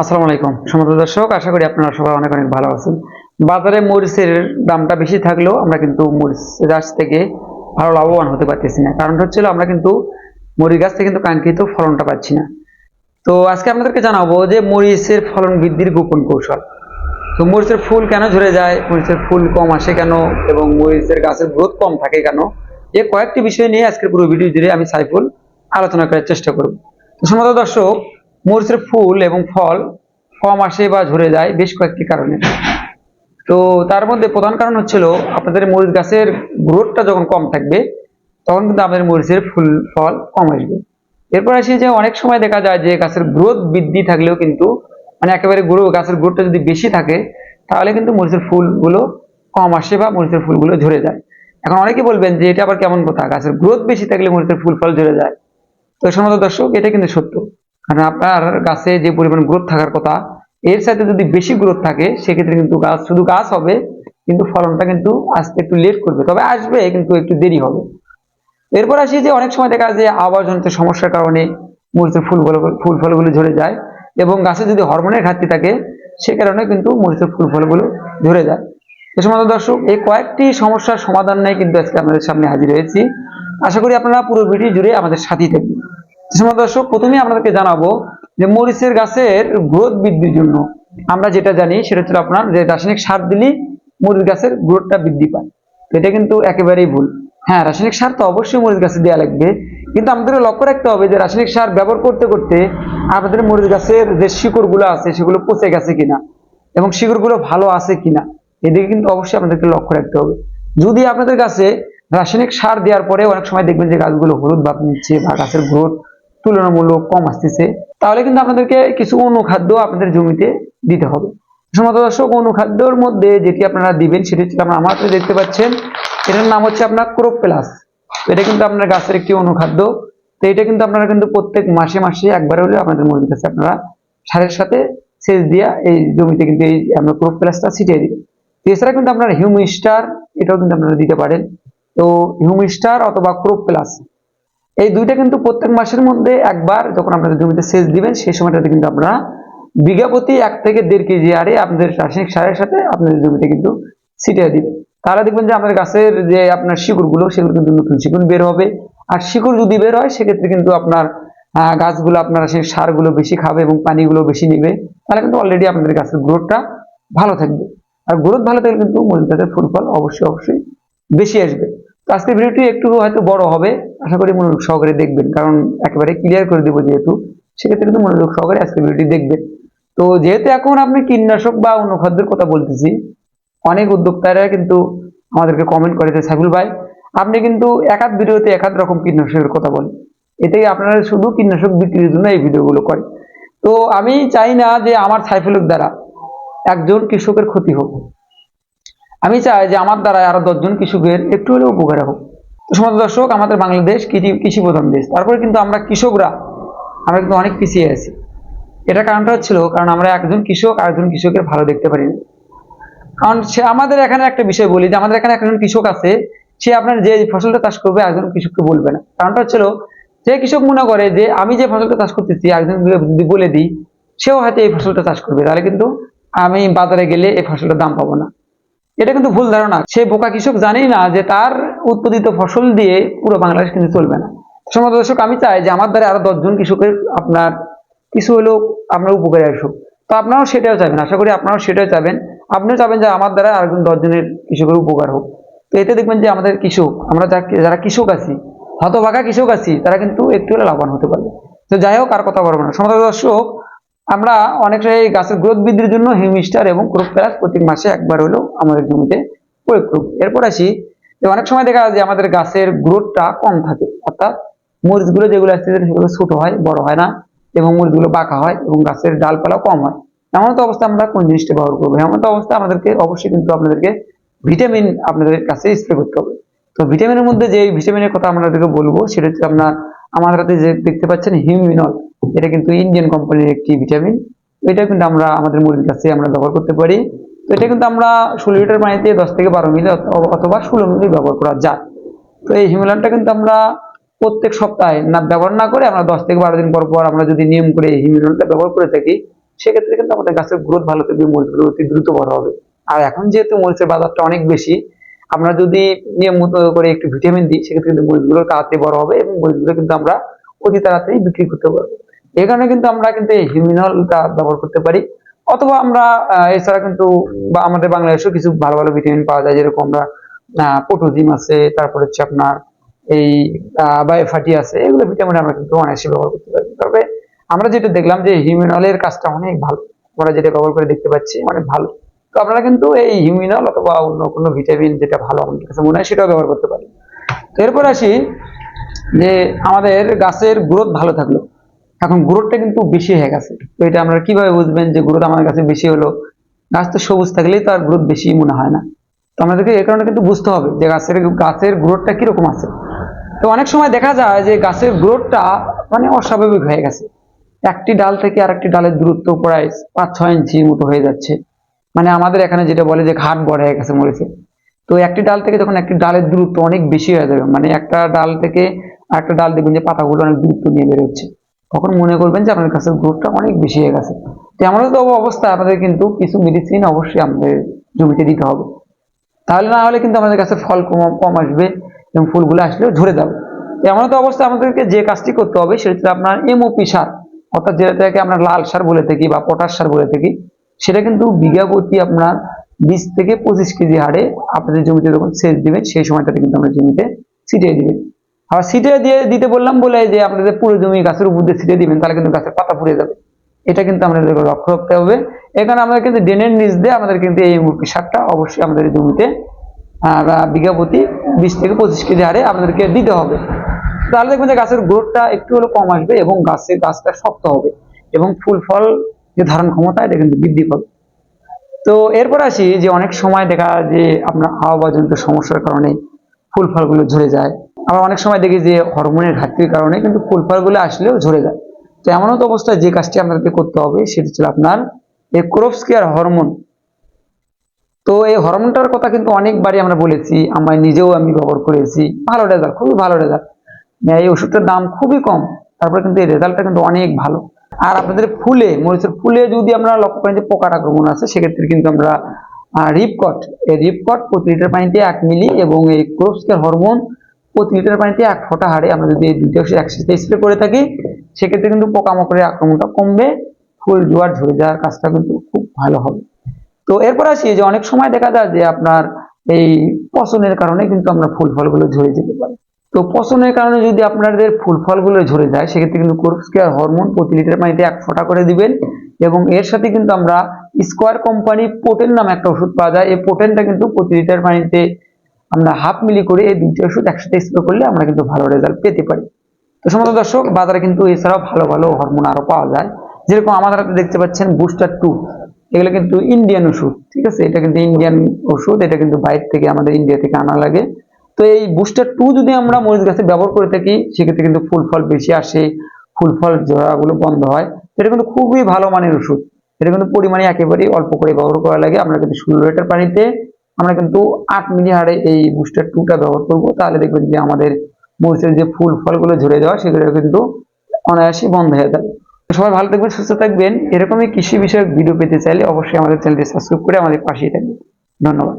আসসালামু আলাইকুম। সমস্ত দর্শক, আশা করি আপনারা সবাই অনেক অনেক ভালো আছেন। বাজারে মরিচের দামটা বেশি থাকলেও আমরা কিন্তু মরিচ গাছ থেকে ভালো লাভবান হতে পারতেছি না। কারণটা হচ্ছিল আমরা কিন্তু মরিচ গাছ থেকে কিন্তু কাঙ্ক্ষিত ফলনটা পাচ্ছি না। তো আজকে আপনাদেরকে জানাব যে মরিচের ফলন বৃদ্ধির গোপন কৌশল। তো মরিচের ফুল কেন ঝরে যায়, মরিচের ফুল কম আসে কেন, এবং মরিচের গাছের গ্রোথ কম থাকে কেন, এ কয়েকটি বিষয় নিয়ে আজকের পুরো ভিডিও জুড়ে আমি সাইফুল আলোচনা করার চেষ্টা করব। তো সমস্ত দর্শক মরিচের ফুল এবং ফল কম আসে বা ঝরে যায় বেশ কয়েকটি কারণে। তো তার মধ্যে প্রধান কারণ হচ্ছিল আপনাদের মরিচ গাছের গ্রোথটা যখন কম থাকবে, তখন কিন্তু আমাদের মরিচের ফুল, ফল কম আসবে। এরপর আসি যে অনেক সময় দেখা যায় যে গাছের গ্রোথ বৃদ্ধি থাকলেও কিন্তু মানে একেবারে গ্রো, গাছের গ্রোথটা যদি বেশি থাকে, তাহলে কিন্তু মরিচের ফুলগুলো কম আসে বা মরিচের ফুলগুলো ঝরে যায়। এখন অনেকে বলবেন যে এটা আবার কেমন কথা? গাছের গ্রোথ বেশি থাকলে মরিচের ফুল, ফল ঝরে যায়। তো সমস্ত দর্শক, এটা কিন্তু সত্য। কারণ আপনার গাছে যে পরিমাণ গ্রোথ থাকার কথা, এর সাথে যদি বেশি গ্রোথ থাকে, সেক্ষেত্রে কিন্তু গাছ, শুধু গাছ হবে, কিন্তু ফলনটা কিন্তু আসতে একটু লেট করবে। তবে আসবে, কিন্তু একটু দেরি হবে। এরপর আসি যে অনেক সময় দেখা যায় যে আবহাওয়াজনিত সমস্যার কারণে মরিচের ফুলগুলো, ফুল ফলগুলো ঝরে যায় এবং গাছে যদি হরমোনের ঘাটতি থাকে, সে কারণে কিন্তু মরিচের ফুল ফলগুলো ঝরে যায়। তো সমস্ত দর্শক, এই কয়েকটি সমস্যার সমাধান নেই কিন্তু আজকে আপনাদের সামনে হাজির হয়েছি। আশা করি আপনারা পুরো ভিডিও জুড়ে আমাদের সাথেই থাকবেন। দর্শক, প্রথমেই আপনাদেরকে জানাব যে মরিচের গাছের গ্রোথ বৃদ্ধির জন্য আমরা যেটা জানি সেটা হচ্ছে আপনার যে রাসায়নিক সার দিলেই মরিচ গাছের গ্রোথটা বৃদ্ধি পায়। তো এটা কিন্তু একেবারেই ভুল। হ্যাঁ রাসায়নিক সার তো অবশ্যই মরিচ গাছে দেওয়া লাগবে। কিন্তু আমাদের লক্ষ্য রাখতে হবে যে রাসায়নিক সার ব্যবহার করতে করতে আপনাদের মরিচ গাছের যে শিকড়গুলো আছে সেগুলো পচে গেছে কিনা এবং শিকড়গুলো ভালো আছে কিনা, এদিকে কিন্তু অবশ্যই আপনাদেরকে লক্ষ্য রাখতে হবে। যদি আপনাদের গাছে রাসায়নিক সার দেওয়ার পরে অনেক সময় দেখবেন যে গাছগুলো হলুদ ভাব নিচ্ছে বা গাছের গ্রোথ তুলনামূলক কম আসতেছে, তাহলে কিন্তু আপনাদেরকে কিছু অনুখাদ্য আপনাদের জমিতে দিতে হবে। সমস্ত দর্শক, অনুখাদ্যর মধ্যে যেটি আপনারা দিবেন সেটি হচ্ছে আপনারা আমার হাতে দেখতে পাচ্ছেন, এটার নাম হচ্ছে আপনার ক্রোপ প্লাস এটা কিন্তু আপনার গাছের একটি অনুখাদ্য। তো এটা কিন্তু আপনারা কিন্তু প্রত্যেক মাসে মাসে একবার হলে আপনাদের মরিচ গাছে আপনারা সারের সাথে সেচ দিয়া এই জমিতে কিন্তু এই আমরা ক্রোপ প্লাসটা ছিটিয়ে দিবেন এছাড়া কিন্তু আপনার হিউমিস্টার এটাও কিন্তু আপনারা দিতে পারেন। তো হিউমিস্টার অথবা ক্রোপ প্লাস এই দুইটা কিন্তু প্রত্যেক মাসের মধ্যে একবার যখন আপনাদের জমিতে সেচ দিবেন, সেই সময়টাতে কিন্তু আপনারা বিঘা প্রতি এক থেকে দেড় কেজি আরে আপনাদের রাসায়নিক সারের সাথে আপনাদের জমিতে কিন্তু ছিটিয়ে দিবেন। তাহলে দেখবেন যে আমাদের গাছের যে আপনার শিকড়গুলো, সেগুলো কিন্তু নতুন শিকড় বের হবে। আর শিকড় যদি বের হয়, সেক্ষেত্রে কিন্তু আপনার গাছগুলো আপনার সেই সারগুলো বেশি খাবে এবং পানিগুলো বেশি নেবে। তাহলে কিন্তু অলরেডি আপনাদের গাছের গ্রোথটা ভালো থাকবে। আর গ্রোথ ভালো থাকলে কিন্তু মরিচ গাছের ফুল ফল অবশ্যই অবশ্যই বেশি আসবে। তো আজকের ভিডিওটি একটু হয়তো বড় হবে। আশা করি মনোযোগ সহকারে দেখবেন, কারণ একেবারে ক্লিয়ার করে দেবো যেহেতু। সেক্ষেত্রে কিন্তু মনোযোগ সহকারে আজকের ভিডিওটি দেখবেন। তো যেহেতু এখন আপনি কীটনাশক বা অনুখাদ্যের কথা বলতেছি, অনেক উদ্যোক্তারা কিন্তু আমাদেরকে কমেন্ট করেছে সাইফুল ভাই, আপনি কিন্তু একাধ ভিডিওতে একাধ রকম কীটনাশকের কথা বলেন। এতে আপনারা শুধু কীটনাশক বিক্রির জন্য এই ভিডিওগুলো করেন। তো আমি চাই না যে আমার সাইফুলের দ্বারা একজন কৃষকের ক্ষতি হোক। আমি চাই যে আমার দ্বারা আরও দশজন কৃষকের একটু হলেও উপকার হোক। তো সমাজ দর্শক, আমাদের বাংলাদেশ কৃষি কৃষি প্রধান দেশ। তারপরে কিন্তু আমরা কৃষকরা, আমরা কিন্তু অনেক পিছিয়ে আছি। এটা কারণটা হচ্ছিল, কারণ আমরা একজন কৃষক আর একজন কৃষকের ভালো দেখতে পারি না কারণ সে আমাদের এখানে একটা বিষয় বলি, যে আমাদের এখানে একজন কৃষক আছে, সে আপনার যে ফসলটা চাষ করবে একজন কৃষককে বলবে না। কারণটা হচ্ছিল, যে কৃষক মনে করে যে আমি যে ফসলটা চাষ করতেছি একজন বলে দিই, সেও হয়তো এই ফসলটা চাষ করবে। তাহলে কিন্তু আমি বাজারে গেলে এই ফসলটার দাম পাবো না। এটা কিন্তু ভুল ধারণা। সে বোকা কৃষক জানেই না যে তার উৎপাদিত ফসল দিয়ে পুরো বাংলাদেশ কিন্তু চলবে না। সমাজ দর্শক, আমি চাই যে আমার দ্বারা আরও দশজন কৃষকের আপনার কিছু হলেও আপনার উপকারে আসুক। তো আপনারাও সেটাও চাইবেন, আশা করি আপনারাও সেটাও চাইবেন। আপনিও চাবেন যে আমার দ্বারা আরেকজন দশজনের কৃষকের উপকার হোক। তো এতে দেখবেন যে আমাদের কৃষক, আমরা যারা কৃষক আছি, হতভাগা কৃষক আছি, তারা কিন্তু একটু হলে লাভবান হতে পারবে। তো যাই হোক, আর কথা বলব না। সমাজ দর্শক আমরা অনেকটাই গাছের গ্রোথ বৃদ্ধির জন্য হিউমিস্টার এবং ক্রোপ প্লাস প্রত্যেক মাসে একবার হলেও আমাদের জমিতে প্রয়োগ করব। এরপর আসি, যে অনেক সময় দেখা যায় যে আমাদের গাছের গ্রোথটা কম থাকে, অর্থাৎ মরিচগুলো যেগুলো আসছে সেগুলো ছোট হয়, বড় হয় না এবং মরিচগুলো বাঁকা হয় এবং গাছের ডালপালা কম হয়। এমন তো অবস্থা আমরা কোন জিনিসটা ব্যবহার করব? এমন তো অবস্থা আমাদেরকে অবশ্যই কিন্তু আপনাদেরকে ভিটামিন আপনাদের কাছে স্প্রে করতে হবে। তো ভিটামিনের মধ্যে যে ভিটামিনের কথা আপনাদেরকে বলব, সেটা হচ্ছে আপনার, আমাদের হাতে যে দেখতে পাচ্ছেন হিউমিনল এটা কিন্তু ইন্ডিয়ান কোম্পানির একটি ভিটামিন এটা কিন্তু আমরা আমাদের মুরগির কাছে আমরা ব্যবহার করতে পারি। তো এটা কিন্তু আমরা ষোলো লিটার পানিতে দশ থেকে বারো মিলি অথবা ষোলো মিলি ব্যবহার করা যায়। তো এই হিমোলানটা কিন্তু আমরা প্রত্যেক সপ্তাহে না, ব্যবহার না করে আমরা দশ থেকে বারো দিন পর পর আমরা যদি নিয়ম করে এই হিমোলানটা ব্যবহার করে থাকি, সেক্ষেত্রে কিন্তু আমাদের গাছের গ্রোথ ভালো থাকবে মরিচগুলো অতি দ্রুত বড় হবে। আর এখন যেহেতু মরিচের বাজারটা অনেক বেশি, আমরা যদি নিয়মিত করে একটু ভিটামিন দিই, সেক্ষেত্রে কিন্তু মরিচগুলো তাড়াতাড়ি বড় হবে এবং মরিচগুলো কিন্তু আমরা অতি তাড়াতাড়ি বিক্রি করতে পারব। কারণে কিন্তু আমরা কিন্তু এই হিউমিনলটা ব্যবহার করতে পারি। অথবা আমরা এছাড়া কিন্তু বা আমাদের বাংলাদেশেও কিছু ভালো ভালো ভিটামিন পাওয়া যায়, যেরকম আমরা পোটোজিম আছে, তারপর হচ্ছে আপনার এই বায়োফাটি আছে, এগুলো ভিটামিন আমরা কিন্তু অনায়াসে ব্যবহার করতে পারি। তবে আমরা যেটা দেখলাম যে হিউমিনলের কাজটা অনেক ভালো। আমরা যেটা ব্যবহার করে দেখতে পাচ্ছি, অনেক ভালো। তো আপনারা কিন্তু এই হিউমিনল অথবা অন্য কোনো ভিটামিন যেটা ভালো আমাদের কাছে মনে হয়, সেটাও ব্যবহার করতে পারি তো এরপর আসি যে আমাদের গাছের গ্রোথ ভালো থাকল। এখন গ্রোথটা কিন্তু বেশি হয়ে গেছে। তো এটা আপনারা কীভাবে বুঝবেন যে গ্রোথ আমাদের কাছে বেশি হলো? গাছ তো সবুজ থাকলেই তার গ্রোথ বেশি মনে হয় না। তো আমাদেরকে এই কারণে কিন্তু বুঝতে হবে যে গাছের গাছের গ্রোথটা কীরকম আছে। তো অনেক সময় দেখা যায় যে গাছের গ্রোথটা মানে অস্বাভাবিক হয়ে গেছে। একটি ডাল থেকে আরেকটি ডালের দূরত্ব প্রায় পাঁচ ছয় ইঞ্চি মতো হয়ে যাচ্ছে। মানে আমাদের এখানে যেটা বলে যে ঘাট বড় হয়ে গেছে মরেছে তো একটি ডাল থেকে যখন একটি ডালের দূরত্ব অনেক বেশি হয়ে যাবে মানে একটা ডাল থেকে আরেকটা ডাল দেখবেন যে পাতাগুলো অনেক দূরত্ব নিয়ে বেরোচ্ছে। তখন মনে করবেন যে আপনার কাছে গ্রোথটা অনেক বেশি হয়ে গেছে। তো এমনও তো অবস্থা আমাদের কিন্তু কিছু মেডিসিন অবশ্যই আমাদের জমিতে দিতে হবে। তাহলে না হলে কিন্তু আমাদের কাছে ফল কম কম আসবে এবং ফুলগুলো আসলেও ঝরে যাবে। এমন তো অবস্থা আমাদেরকে যে কাজটি করতে হবে, সেটা হচ্ছে আপনার এমওপি সার। অর্থাৎ যেটাকে আমরা লাল সার বলে থাকি বা পটাশ সার বলে থাকি, সেটা কিন্তু বিঘা প্রতি আপনার বিশ থেকে পঁচিশ কেজি হারে আপনাদের জমিতে যখন সেচ দিবেন, সেই সময়টাতে কিন্তু আমরা জমিতে ছিটিয়ে দিবেন। আবার সিটে দিয়ে দিতে বললাম বলে যে আপনাদের পুরো জমি গাছের উপর দিয়ে ছিটিয়ে দিবেন, তাহলে কিন্তু গাছের পাতা পুড়ে যাবে। এটা কিন্তু আমাদের লক্ষ্য রাখতে হবে। এখানে আমাদের কিন্তু ড্রেনের নিচ দিয়ে আমাদের কিন্তু এই মুরগি সারটা অবশ্যই আমাদের জমিতে বিঘা প্রতি বিশ থেকে পঁচিশ কেজি হারে আমাদেরকে দিতে হবে। তাহলে দেখবেন যে গাছের গ্রোথটা একটু হলেও কম আসবে এবং গাছে গাছটা শক্ত হবে এবং ফুল ফল যে ধারণ ক্ষমতা, এটা কিন্তু বৃদ্ধি পাবে। তো এরপর আসি যে অনেক সময় দেখা যে আপনার আবহাওয়াজনিত সমস্যার কারণে ফুল ফলগুলো ঝরে যায়। আবার অনেক সময় দেখি যে হরমোনের ঘাটতির কারণে কিন্তু ফুল ফলগুলো আসলেও ঝরে যায়। তো এমন তো অবস্থায় যে কাজটি আপনাদেরকে করতে হবে, সেটি ছিল আপনার এই ক্রোপস কেয়ার হরমোন তো এই হরমোনটার কথা কিন্তু অনেকবারই আমরা বলেছি, আমরা নিজেও আমি ব্যবহার করেছি। ভালো রেজাল্ট খুবই ভালো রেজাল্ট এই ওষুধটার দাম খুবই কম, তারপরে কিন্তু এই রেজাল্টটা কিন্তু অনেক ভালো। আর আপনাদের ফুলে, মরিচের ফুলে যদি আমরা লক্ষ্য করেন যে পোকার আক্রমণ আছে, সেক্ষেত্রে কিন্তু আমরা রিপকট এই রিপকট প্রতি লিটার পানিতে এক মিলি এবং এই ক্রোপসকের হরমোন প্রতি লিটার পানিতে এক ফোঁটা হারে আমরা যদি এই একসাথে স্প্রে করে থাকি, সেক্ষেত্রে কিন্তু পোকামাকড়ের আক্রমণটা কমবে, ফুল জোয়ার ঝরে যাওয়ার কাজটা কিন্তু খুব ভালো হবে। তো এরপর আসি যে অনেক সময় দেখা যায় যে আপনার এই পচনের কারণে কিন্তু আমরা ফুল ফলগুলো ঝরে যেতে পারি। তো পচনের কারণে যদি আপনাদের ফুল ফলগুলো ঝরে যায়, সেক্ষেত্রে কিন্তু কোর্স কেয়ার হরমোন প্রতি লিটার পানিতে এক ফোঁটা করে দিবেন এবং এর সাথে কিন্তু আমরা স্কোয়ার কোম্পানি পোটেন নামে একটা ওষুধ পাওয়া যায়। এই পোটেনটা কিন্তু প্রতি লিটার পানিতে আমরা হাফ মিলি করে এই দুইটি ওষুধ একসাথে স্প্রে করলে আমরা কিন্তু ভালো রেজাল্ট পেতে পারি। তো সমস্ত দর্শক, বাজারে কিন্তু এছাড়াও ভালো ভালো হরমোন আরও পাওয়া যায়। যেরকম আমাদের হাতে দেখতে পাচ্ছেন বুস্টার টু এগুলো কিন্তু ইন্ডিয়ান ওষুধ, ঠিক আছে? এটা কিন্তু ইন্ডিয়ান ওষুধ, এটা কিন্তু বাইরে থেকে আমাদের ইন্ডিয়া থেকে আনা লাগে। তো এই বুস্টার টু যদি আমরা মরিচ গাছে ব্যবহার করে থাকি, সেক্ষেত্রে কিন্তু ফুল ফল বেশি আসে, ফুল ফল জোড়াগুলো বন্ধ হয়। এটা কিন্তু খুবই ভালো মানের ওষুধ। এটা কিন্তু পরিমাণে একেবারেই অল্প করে ব্যবহার করা লাগে। আমরা কিন্তু ষোলো লিটার পানিতে আমরা কিন্তু আট মিলি হারে এই বুস্টার টুটা ব্যবহার করব। তাহলে দেখবেন যে আমাদের মরিচের যে ফুল ফলগুলো ঝরে যাওয়া, সেগুলো কিন্তু অনায়াসে বন্ধ হয়ে যাবে। সবাই ভালো থাকবেন, সুস্থ থাকবেন। এরকমই কৃষি বিষয়ক ভিডিও পেতে চাইলে অবশ্যই আমাদের চ্যানেলটি সাবস্ক্রাইব করে আমাদের পাশেই থাকবেন। ধন্যবাদ।